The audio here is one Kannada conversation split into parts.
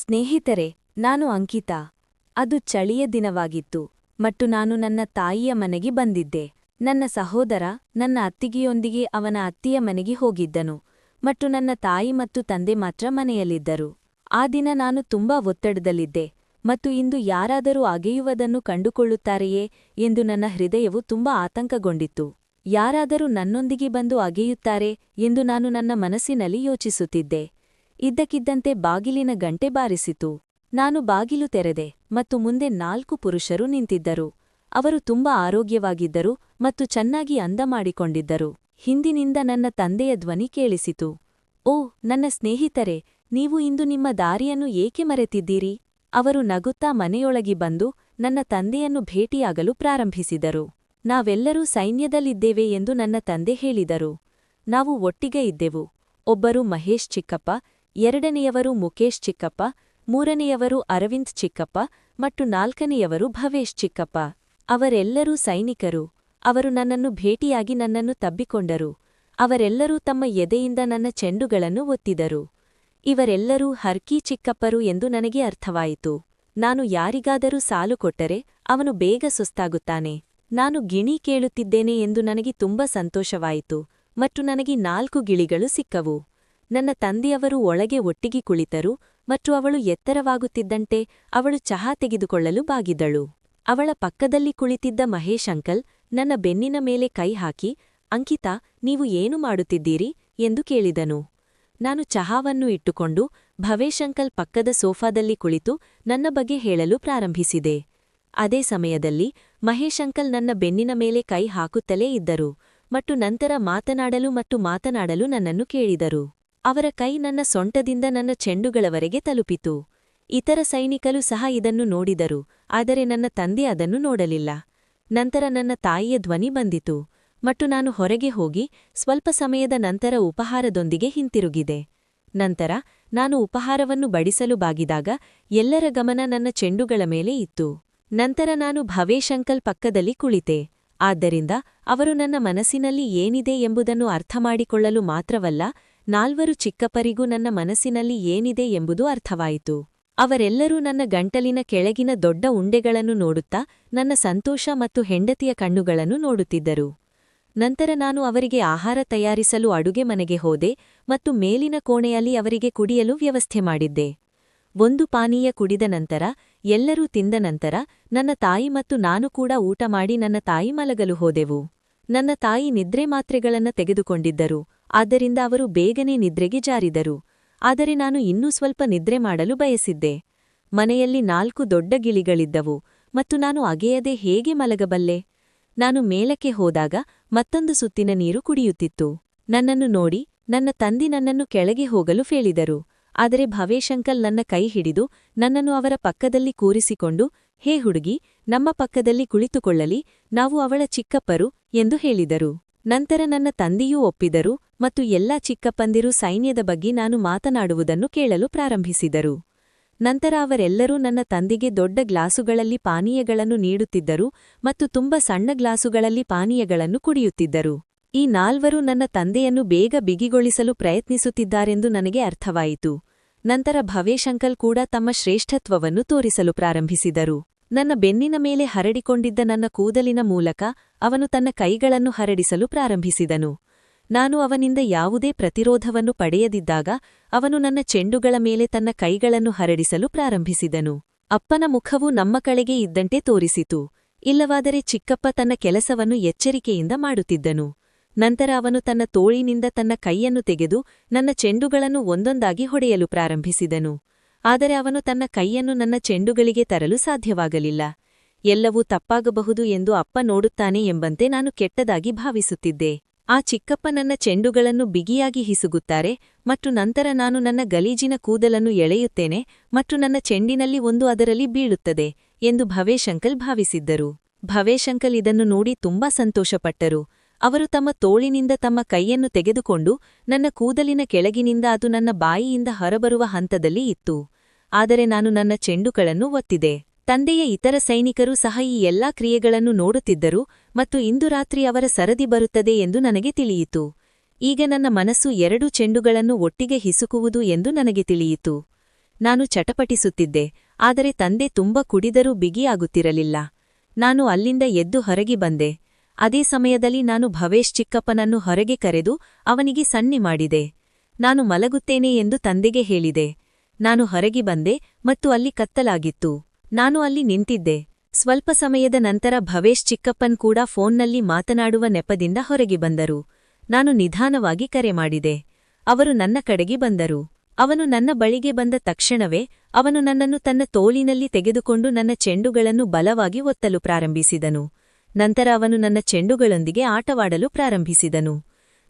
ಸ್ನೇಹಿತರೆ, ನಾನು ಅಂಕಿತಾ. ಅದು ಚಳಿಯ ದಿನವಾಗಿತ್ತು ಮತ್ತು ನಾನು ನನ್ನ ತಾಯಿಯ ಮನೆಗೆ ಬಂದಿದ್ದೆ. ನನ್ನ ಸಹೋದರ, ನನ್ನ ಅತ್ತಿಗೆಯೊಂದಿಗೆ ಅವನ ಅತ್ತಿಯ ಮನೆಗೆ ಹೋಗಿದ್ದನು ಮತ್ತು ನನ್ನ ತಾಯಿ ಮತ್ತು ತಂದೆ ಮಾತ್ರ ಮನೆಯಲ್ಲಿದ್ದರು. ಆ ದಿನ ನಾನು ತುಂಬಾ ಒತ್ತಡದಲ್ಲಿದ್ದೆ ಮತ್ತು ಇಂದು ಯಾರಾದರೂ ಅಗೆಯುವುದನ್ನು ಕಂಡುಕೊಳ್ಳುತ್ತಾರೆಯೇ ಎಂದು ನನ್ನ ಹೃದಯವು ತುಂಬಾ ಆತಂಕಗೊಂಡಿತ್ತು. ಯಾರಾದರೂ ನನ್ನೊಂದಿಗೆ ಬಂದು ಅಗೆಯುತ್ತಾರೆ ಎಂದು ನಾನು ನನ್ನ ಮನಸ್ಸಿನಲ್ಲಿ ಯೋಚಿಸುತ್ತಿದ್ದೆ. ಇದ್ದಕ್ಕಿದ್ದಂತೆ ಬಾಗಿಲಿನ ಗಂಟೆ ಬಾರಿಸಿತು. ನಾನು ಬಾಗಿಲು ತೆರೆದೆ ಮತ್ತು ಮುಂದೆ ನಾಲ್ಕು ಪುರುಷರು ನಿಂತಿದ್ದರು. ಅವರು ತುಂಬಾ ಆರೋಗ್ಯವಾಗಿದ್ದರು ಮತ್ತು ಚೆನ್ನಾಗಿ ಅಂದ ಮಾಡಿಕೊಂಡಿದ್ದರು. ಹಿಂದಿನಿಂದ ನನ್ನ ತಂದೆಯ ಧ್ವನಿ ಕೇಳಿಸಿತು. ಓ, ನನ್ನ ಸ್ನೇಹಿತರೆ, ನೀವು ಇಂದು ನಿಮ್ಮ ದಾರಿಯನ್ನು ಏಕೆ ಮರೆತಿದ್ದೀರಿ? ಅವರು ನಗುತ್ತಾ ಮನೆಯೊಳಗಿ ಬಂದು ನನ್ನ ತಂದೆಯನ್ನು ಭೇಟಿಯಾಗಲು ಪ್ರಾರಂಭಿಸಿದರು. ನಾವೆಲ್ಲರೂ ಸೈನ್ಯದಲ್ಲಿದ್ದೇವೆ ಎಂದು ನನ್ನ ತಂದೆ ಹೇಳಿದರು. ನಾವು ಒಟ್ಟಿಗೆ ಇದ್ದೆವು. ಒಬ್ಬರು ಮಹೇಶ್ ಚಿಕ್ಕಪ್ಪ ಎರಡನೆಯವರು ಮುಕೇಶ್ ಚಿಕ್ಕಪ್ಪ, ಮೂರನೆಯವರು ಅರವಿಂದ್ ಚಿಕ್ಕಪ್ಪ ಮತ್ತು ನಾಲ್ಕನೆಯವರು ಭವೇಶ್ ಚಿಕ್ಕಪ್ಪ. ಅವರೆಲ್ಲರೂ ಸೈನಿಕರು. ಅವರು ನನ್ನನ್ನು ಭೇಟಿಯಾಗಿ ನನ್ನನ್ನು ತಬ್ಬಿಕೊಂಡರು. ಅವರೆಲ್ಲರೂ ತಮ್ಮ ಎದೆಯಿಂದ ನನ್ನ ಚೆಂಡುಗಳನ್ನು ಒತ್ತಿದರು. ಇವರೆಲ್ಲರೂ ಹರ್ಕಿ ಚಿಕ್ಕಪ್ಪರು ಎಂದು ನನಗೆ ಅರ್ಥವಾಯಿತು. ನಾನು ಯಾರಿಗಾದರೂ ಸಾಲು ಕೊಟ್ಟರೆ ಅವನು ಬೇಗ ಸುಸ್ತಾಗುತ್ತಾನೆ. ನಾನು ಗಿಣಿ ಕೇಳುತ್ತಿದ್ದೇನೆ ಎಂದು ನನಗೆ ತುಂಬ ಸಂತೋಷವಾಯಿತು ಮತ್ತು ನನಗೆ ನಾಲ್ಕು ಗಿಳಿಗಳು ಸಿಕ್ಕವು. ನನ್ನ ತಂದೆಯವರು ಒಳಗೆ ಒಟ್ಟಿಗೆ ಕುಳಿತರು ಮತ್ತು ಅವಳು ಎತ್ತರವಾಗುತ್ತಿದ್ದಂತೆ ಅವಳು ಚಹಾ ತೆಗೆದುಕೊಳ್ಳಲು ಬಾಗಿದ್ದಳು ಅವಳ ಪಕ್ಕದಲ್ಲಿ ಕುಳಿತಿದ್ದ ಮಹೇಶ್ ಅಂಕಲ್, ನನ್ನ ಬೆನ್ನಿನ ಮೇಲೆ ಕೈ ಹಾಕಿ, ಅಂಕಿತಾ, ನೀವು ಏನು ಮಾಡುತ್ತಿದ್ದೀರಿ? ಎಂದು ಕೇಳಿದನು. ನಾನು ಚಹಾವನ್ನು ಇಟ್ಟುಕೊಂಡು, ಭವೇಶ್ ಅಂಕಲ್ ಪಕ್ಕದ ಸೋಫಾದಲ್ಲಿ ಕುಳಿತು ನನ್ನ ಬಗ್ಗೆ ಹೇಳಲು ಪ್ರಾರಂಭಿಸಿದೆ. ಅದೇ ಸಮಯದಲ್ಲಿ, ಮಹೇಶ್ ಅಂಕಲ್ ನನ್ನ ಬೆನ್ನಿನ ಮೇಲೆ ಕೈ ಹಾಕುತ್ತಲೇ ಇದ್ದರು ಮತ್ತು ನಂತರ ಮಾತನಾಡಲು ಮತ್ತು ಮಾತನಾಡಲು ನನ್ನನ್ನು ಕೇಳಿದರು. ಅವರ ಕೈ ನನ್ನ ಸೊಂಟದಿಂದ ನನ್ನ ಚೆಂಡುಗಳವರೆಗೆ ತಲುಪಿತು. ಇತರ ಸೈನಿಕರು ಸಹ ಇದನ್ನು ನೋಡಿದರು, ಆದರೆ ನನ್ನ ತಂದೆ ಅದನ್ನು ನೋಡಲಿಲ್ಲ. ನಂತರ ನನ್ನ ತಾಯಿಯ ಧ್ವನಿ ಬಂದಿತು, ಮತ್ತು ನಾನು ಹೊರಗೆ ಹೋಗಿ ಸ್ವಲ್ಪ ಸಮಯದ ನಂತರ ಉಪಹಾರದೊಂದಿಗೆ ಹಿಂತಿರುಗಿದೆ. ನಂತರ ನಾನು ಉಪಹಾರವನ್ನು ಬಡಿಸಲು ಬಾಗಿದಾಗ ಎಲ್ಲರ ಗಮನ ನನ್ನ ಚೆಂಡುಗಳ ಮೇಲೆ ಇತ್ತು. ನಂತರ ನಾನು ಭವೇಶಂಕಲ್ ಪಕ್ಕದಲ್ಲಿ ಕುಳಿತೆ, ಆದ್ದರಿಂದ ಅವರು ನನ್ನ ಮನಸ್ಸಿನಲ್ಲಿ ಏನಿದೆ ಎಂಬುದನ್ನು ಅರ್ಥಮಾಡಿಕೊಳ್ಳಲು ಮಾತ್ರವಲ್ಲ ನಾಲ್ವರು ಚಿಕ್ಕಪ್ಪರಿಗೂ ನನ್ನ ಮನಸ್ಸಿನಲ್ಲಿ ಏನಿದೆ ಎಂಬುದು ಅರ್ಥವಾಯಿತು. ಅವರೆಲ್ಲರೂ ನನ್ನ ಗಂಟಲಿನ ಕೆಳಗಿನ ದೊಡ್ಡ ಉಂಡೆಗಳನ್ನು ನೋಡುತ್ತಾ ನನ್ನ ಸಂತೋಷ ಮತ್ತು ಹೆಂಡತಿಯ ಕಣ್ಣುಗಳನ್ನು ನೋಡುತ್ತಿದ್ದರು. ನಂತರ ನಾನು ಅವರಿಗೆ ಆಹಾರ ತಯಾರಿಸಲು ಅಡುಗೆ ಮನೆಗೆ ಹೋದೆ ಮತ್ತು ಮೇಲಿನ ಕೋಣೆಯಲ್ಲಿ ಅವರಿಗೆ ಕುಡಿಯಲು ವ್ಯವಸ್ಥೆ ಮಾಡಿದ್ದೆ. ಒಂದು ಪಾನೀಯ ಕುಡಿದ ನಂತರ, ಎಲ್ಲರೂ ತಿಂದ ನಂತರ, ನನ್ನ ತಾಯಿ ಮತ್ತು ನಾನು ಕೂಡ ಊಟ ಮಾಡಿ ನನ್ನ ತಾಯಿ ಮಲಗಲು ಹೋದೆವು. ನನ್ನ ತಾಯಿ ನಿದ್ರೆ ಮಾತ್ರೆಗಳನ್ನ ತೆಗೆದುಕೊಂಡಿದ್ದರು. ಆದ್ದರಿಂದ ಅವರು ಬೇಗನೆ ನಿದ್ರೆಗೆ ಜಾರಿದರು. ಆದರೆ ನಾನು ಇನ್ನೂ ಸ್ವಲ್ಪ ನಿದ್ರೆ ಮಾಡಲು ಬಯಸಿದ್ದೆ. ಮನೆಯಲ್ಲಿ ನಾಲ್ಕು ದೊಡ್ಡ ಗಿಳಿಗಳಿದ್ದವು ಮತ್ತು ನಾನು ಅಗೆಯದೆ ಹೇಗೆ ಮಲಗಬಲ್ಲೆ? ನಾನು ಮೇಲಕ್ಕೆ ಹೋದಾಗ ಮತ್ತೊಂದು ಸುತ್ತಿನ ನೀರು ಕುಡಿಯುತ್ತಿತ್ತು. ನನ್ನನ್ನು ನೋಡಿ ನನ್ನ ತಂದಿ ನನ್ನನ್ನು ಕೆಳಗೆ ಹೋಗಲು ಹೇಳಿದರು. ಆದರೆ ಭವೇಶಂಕಲ್ ನನ್ನ ಕೈ ಹಿಡಿದು ನನ್ನನ್ನು ಅವರ ಪಕ್ಕದಲ್ಲಿ ಕೂರಿಸಿಕೊಂಡು, ಹೇ ಹುಡುಗಿ, ನಮ್ಮ ಪಕ್ಕದಲ್ಲಿ ಕುಳಿತುಕೊಳ್ಳಲಿ, ನಾವು ಅವಳ ಚಿಕ್ಕಪ್ಪರು ಎಂದು ಹೇಳಿದರು. ನಂತರ ನನ್ನ ತಂದೆಯೂ ಒಪ್ಪಿದರು ಮತ್ತು ಎಲ್ಲ ಚಿಕ್ಕಪ್ಪಂದಿರು ಸೈನ್ಯದ ಬಗ್ಗೆ ನಾನು ಮಾತನಾಡುವುದನ್ನು ಕೇಳಲು ಪ್ರಾರಂಭಿಸಿದರು. ನಂತರ ಅವರೆಲ್ಲರೂ ನನ್ನ ತಂದೆಗೆ ದೊಡ್ಡ ಗ್ಲಾಸುಗಳಲ್ಲಿ ಪಾನೀಯಗಳನ್ನು ನೀಡುತ್ತಿದ್ದರು ಮತ್ತು ತುಂಬ ಸಣ್ಣ ಗ್ಲಾಸುಗಳಲ್ಲಿ ಪಾನೀಯಗಳನ್ನು ಕುಡಿಯುತ್ತಿದ್ದರು. ಈ ನಾಲ್ವರು ನನ್ನ ತಂದೆಯನ್ನು ಬೇಗ ಬಿಗಿಗೊಳಿಸಲು ಪ್ರಯತ್ನಿಸುತ್ತಿದ್ದಾರೆಂದು ನನಗೆ ಅರ್ಥವಾಯಿತು. ನಂತರ ಭವೇಶಂಕಲ್ ಕೂಡ ತಮ್ಮ ಶ್ರೇಷ್ಠತ್ವವನ್ನು ತೋರಿಸಲು ಪ್ರಾರಂಭಿಸಿದರು. ನನ್ನ ಬೆನ್ನಿನ ಮೇಲೆ ಹರಡಿಕೊಂಡಿದ್ದ ನನ್ನ ಕೂದಲಿನ ಮೂಲಕ ಅವನು ತನ್ನ ಕೈಗಳನ್ನು ಹರಡಿಸಲು ಪ್ರಾರಂಭಿಸಿದನು. ನಾನು ಅವನಿಂದ ಯಾವುದೇ ಪ್ರತಿರೋಧವನ್ನು ಪಡೆಯದಿದ್ದಾಗ ಅವನು ನನ್ನ ಚೆಂಡುಗಳ ಮೇಲೆ ತನ್ನ ಕೈಗಳನ್ನು ಹರಡಿಸಲು ಪ್ರಾರಂಭಿಸಿದನು. ಅಪ್ಪನ ಮುಖವು ನಮ್ಮ ಕಳೆಗೆ ಇದ್ದಂತೆ ತೋರಿಸಿತು. ಇಲ್ಲವಾದರೆ ಚಿಕ್ಕಪ್ಪ ತನ್ನ ಕೆಲಸವನ್ನು ಎಚ್ಚರಿಕೆಯಿಂದ ಮಾಡುತ್ತಿದ್ದನು. ನಂತರ ಅವನು ತನ್ನ ತೋಳಿನಿಂದ ತನ್ನ ಕೈಯನ್ನು ತೆಗೆದು ನನ್ನ ಚೆಂಡುಗಳನ್ನು ಒಂದೊಂದಾಗಿ ಹೊಡೆಯಲು ಪ್ರಾರಂಭಿಸಿದನು. ಆದರೆ ಅವನು ತನ್ನ ಕೈಯನ್ನು ನನ್ನ ಚೆಂಡುಗಳಿಗೆ ತರಲು ಸಾಧ್ಯವಾಗಲಿಲ್ಲ. ಎಲ್ಲವೂ ತಪ್ಪಾಗಬಹುದು ಎಂದು ಅಪ್ಪ ನೋಡುತ್ತಾನೆ ಎಂಬಂತೆ ನಾನು ಕೆಟ್ಟದಾಗಿ ಭಾವಿಸುತ್ತಿದ್ದೆ. ಆ ಚಿಕ್ಕಪ್ಪ ನನ್ನ ಚೆಂಡುಗಳನ್ನು ಬಿಗಿಯಾಗಿ ಹಿಸುಗುತ್ತಾರೆ ಮತ್ತು ನಂತರ ನಾನು ನನ್ನ ಗಲೀಜಿನ ಕೂದಲನ್ನು ಎಳೆಯುತ್ತೇನೆ ಮತ್ತು ನನ್ನ ಚೆಂಡಿನಲ್ಲಿ ಒಂದು ಅದರಲ್ಲಿ ಬೀಳುತ್ತದೆ ಎಂದು ಭವೇಶಂಕಲ್ ಭಾವಿಸಿದ್ದರು. ಭವೇಶಂಕಲ್ ಇದನ್ನು ನೋಡಿ ತುಂಬಾ ಸಂತೋಷಪಟ್ಟರು. ಅವರು ತಮ್ಮ ತೋಳಿನಿಂದ ತಮ್ಮ ಕೈಯನ್ನು ತೆಗೆದುಕೊಂಡು ನನ್ನ ಕೂದಲಿನ ಕೆಳಗಿನಿಂದ ಅದು ನನ್ನ ಬಾಯಿಯಿಂದ ಹೊರಬರುವ ಹಂತದಲ್ಲಿ ಇತ್ತು. ಆದರೆ ನಾನು ನನ್ನ ಚೆಂಡುಗಳನ್ನು ಒತ್ತಿದೆ. ತಂದೆಯ ಇತರ ಸೈನಿಕರು ಸಹ ಈ ಎಲ್ಲಾ ಕ್ರಿಯೆಗಳನ್ನು ನೋಡುತ್ತಿದ್ದರು ಮತ್ತು ಇಂದು ರಾತ್ರಿ ಅವರ ಸರದಿ ಬರುತ್ತದೆ ಎಂದು ನನಗೆ ತಿಳಿಯಿತು. ಈಗ ನನ್ನ ಮನಸ್ಸು ಎರಡು ಚೆಂಡುಗಳನ್ನು ಒಟ್ಟಿಗೆ ಹಿಸುಕುವುದು ಎಂದು ನನಗೆ ತಿಳಿಯಿತು. ನಾನು ಚಟಪಟಿಸುತ್ತಿದ್ದೆ, ಆದರೆ ತಂದೆ ತುಂಬ ಕುಡಿದರೂ ಬಿಗಿಯಾಗುತ್ತಿರಲಿಲ್ಲ ನಾನು ಅಲ್ಲಿಂದ ಎದ್ದು ಹೊರಗೆ ಬಂದೆ. ಅದೇ ಸಮಯದಲ್ಲಿ ನಾನು ಭವೇಶ್ ಚಿಕ್ಕಪ್ಪನನ್ನು ಹೊರಗೆ ಕರೆದು ಅವನಿಗೆ ಸಣ್ಣಿ ಮಾಡಿದೆ. ನಾನು ಮಲಗುತ್ತೇನೆ ಎಂದು ತಂದೆಗೆ ಹೇಳಿದೆ. ನಾನು ಹೊರಗೆ ಬಂದೆ ಮತ್ತು ಅಲ್ಲಿ ಕತ್ತಲಾಗಿತ್ತು. ನಾನು ಅಲ್ಲಿ ನಿಂತಿದ್ದೆ. ಸ್ವಲ್ಪ ಸಮಯದ ನಂತರ ಭವೇಶ್ ಚಿಕ್ಕಪ್ಪನ್ ಕೂಡ ಫೋನ್ನಲ್ಲಿ ಮಾತನಾಡುವ ನೆಪದಿಂದ ಹೊರಗೆ ಬಂದರು. ನಾನು ನಿಧಾನವಾಗಿ ಕರೆ ಮಾಡಿದೆ. ಅವರು ನನ್ನ ಕಡೆಗೆ ಬಂದರು. ಅವನು ನನ್ನ ಬಳಿಗೆ ಬಂದ ತಕ್ಷಣವೇ ಅವನು ನನ್ನನ್ನು ತನ್ನ ತೋಳಿನಲ್ಲಿ ತೆಗೆದುಕೊಂಡು ನನ್ನ ಚೆಂಡುಗಳನ್ನು ಬಲವಾಗಿ ಒತ್ತಲು ಪ್ರಾರಂಭಿಸಿದನು. ನಂತರ ಅವನು ನನ್ನ ಚೆಂಡುಗಳೊಂದಿಗೆ ಆಟವಾಡಲು ಪ್ರಾರಂಭಿಸಿದನು.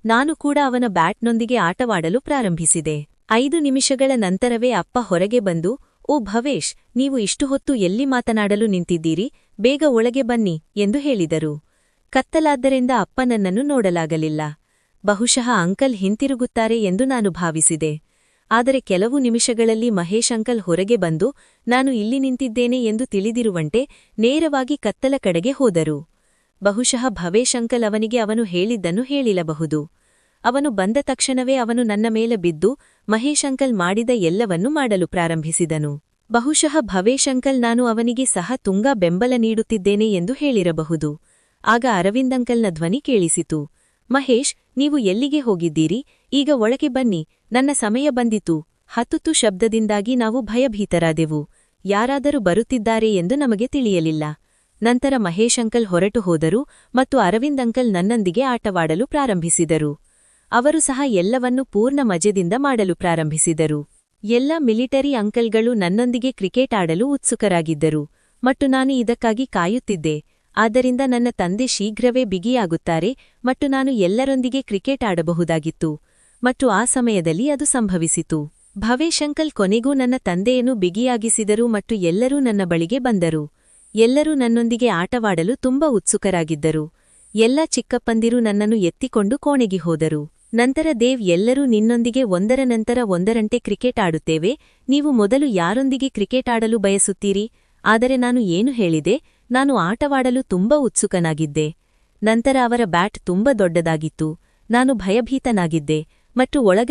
ನಾನು ಕೂಡ ಅವನ ಬ್ಯಾಟ್ನೊಂದಿಗೆ ಆಟವಾಡಲು ಪ್ರಾರಂಭಿಸಿದೆ. ಐದು ನಿಮಿಷಗಳ ನಂತರವೇ ಅಪ್ಪ ಹೊರಗೆ ಬಂದು ಓ ಭವೇಶ್, ನೀವು ಇಷ್ಟು ಹೊತ್ತು ಎಲ್ಲಿ ಮಾತನಾಡಲು ನಿಂತಿದ್ದೀರಿ? ಬೇಗ ಒಳಗೆ ಬನ್ನಿ ಎಂದು ಹೇಳಿದರು. ಕತ್ತಲಾದ್ದರಿಂದ ಅಪ್ಪನನ್ನನ್ನು ನೋಡಲಾಗಲಿಲ್ಲ. ಬಹುಶಃ ಅಂಕಲ್ ಹಿಂತಿರುಗುತ್ತಾರೆ ಎಂದು ನಾನು ಭಾವಿಸಿದೆ. ಆದರೆ ಕೆಲವು ನಿಮಿಷಗಳಲ್ಲಿ ಮಹೇಶ್ ಅಂಕಲ್ ಹೊರಗೆ ಬಂದು, ನಾನು ಇಲ್ಲಿ ನಿಂತಿದ್ದೇನೆ ಎಂದು ತಿಳಿದಿರುವಂತೆ ನೇರವಾಗಿ ಕತ್ತಲ ಕಡೆಗೆ ಹೋದರು. ಬಹುಶಃ ಭವೇಶ್ ಅಂಕಲ್ ಅವನಿಗೆ ಅವನು ಹೇಳಿದ್ದನ್ನು ಹೇಳಿರಬಹುದು ಅವನು ಬಂದ ತಕ್ಷಣವೇ ಅವನು ನನ್ನ ಮೇಲೆ ಬಿದ್ದು ಮಹೇಶಂಕಲ್ ಮಾಡಿದ ಎಲ್ಲವನ್ನೂ ಮಾಡಲು ಪ್ರಾರಂಭಿಸಿದನು. ಬಹುಶಃ ಭವೇಶಂಕಲ್ ನಾನು ಅವನಿಗೆ ಸಹ ತುಂಗಾ ಬೆಂಬಲ ನೀಡುತ್ತಿದ್ದೇನೆ ಎಂದು ಹೇಳಿರಬಹುದು. ಆಗ ಅರವಿಂದಂಕಲ್ನ ಧ್ವನಿ ಕೇಳಿಸಿತು. ಮಹೇಶ್, ನೀವು ಎಲ್ಲಿಗೆ ಹೋಗಿದ್ದೀರಿ? ಈಗ ಒಳಗೆ ಬನ್ನಿ. ನನ್ನ ಸಮಯ ಬಂದಿತು. ಹತ್ತುತ್ತು ಶಬ್ದದಿಂದಾಗಿ ನಾವು ಭಯಭೀತರಾದೆವು. ಯಾರಾದರೂ ಬರುತ್ತಿದ್ದಾರೆ ಎಂದು ನಮಗೆ ತಿಳಿಯಲಿಲ್ಲ. ನಂತರ ಮಹೇಶಂಕಲ್ ಹೊರಟು ಹೋದರು ಮತ್ತು ಅರವಿಂದಂಕಲ್ ನನ್ನೊಂದಿಗೆ ಆಟವಾಡಲು ಪ್ರಾರಂಭಿಸಿದರು. ಅವರು ಸಹ ಎಲ್ಲವನ್ನೂ ಪೂರ್ಣ ಮಜೆದಿಂದ ಮಾಡಲು ಪ್ರಾರಂಭಿಸಿದರು. ಎಲ್ಲ ಮಿಲಿಟರಿ ಅಂಕಲ್ಗಳು ನನ್ನೊಂದಿಗೆ ಕ್ರಿಕೆಟ್ ಆಡಲು ಉತ್ಸುಕರಾಗಿದ್ದರು. ಮತ್ತು ನಾನು ಇದಕ್ಕಾಗಿ ಕಾಯುತ್ತಿದ್ದೆ. ಆದ್ದರಿಂದ ನನ್ನ ತಂದೆ ಶೀಘ್ರವೇ ಬಿಗಿಯಾಗುತ್ತಾರೆ ಮತ್ತು ನಾನು ಎಲ್ಲರೊಂದಿಗೆ ಕ್ರಿಕೆಟ್ ಆಡಬಹುದಾಗಿತ್ತು. ಮತ್ತು ಆ ಸಮಯದಲ್ಲಿ ಅದು ಸಂಭವಿಸಿತು. ಭವೇಶ್ ಅಂಕಲ್ ಕೊನೆಗೂ ನನ್ನ ತಂದೆಯನ್ನು ಬಿಗಿಯಾಗಿಸಿದರು ಮತ್ತು ಎಲ್ಲರೂ ನನ್ನ ಬಳಿಗೆ ಬಂದರು. ಎಲ್ಲರೂ ನನ್ನೊಂದಿಗೆ ಆಟವಾಡಲು ತುಂಬಾ ಉತ್ಸುಕರಾಗಿದ್ದರು. ಎಲ್ಲ ಚಿಕ್ಕಪ್ಪಂದಿರು ನನ್ನನ್ನು ಎತ್ತಿಕೊಂಡು ಕೋಣೆಗೆ ಹೋದರು. ನಂತರ ದೇವ್ ಎಲ್ಲರೂ ನಿನ್ನೊಂದಿಗೆ ಒಂದರ ನಂತರ ಒಂದರಂತೆ ಕ್ರಿಕೆಟ್ ಆಡುತ್ತೇವೆ, ನೀವು ಮೊದಲು ಯಾರೊಂದಿಗೆ ಕ್ರಿಕೆಟ್ ಆಡಲು ಬಯಸುತ್ತೀರಿ? ಆದರೆ ನಾನು ಏನು ಹೇಳಿದೆ? ನಾನು ಆಟವಾಡಲು ತುಂಬಾ ಉತ್ಸುಕನಾಗಿದ್ದೆ. ನಂತರ ಅವರ ಬ್ಯಾಟ್ ತುಂಬ ದೊಡ್ಡದಾಗಿತ್ತು. ನಾನು ಭಯಭೀತನಾಗಿದ್ದೆ ಮತ್ತು ಒಳಗೆ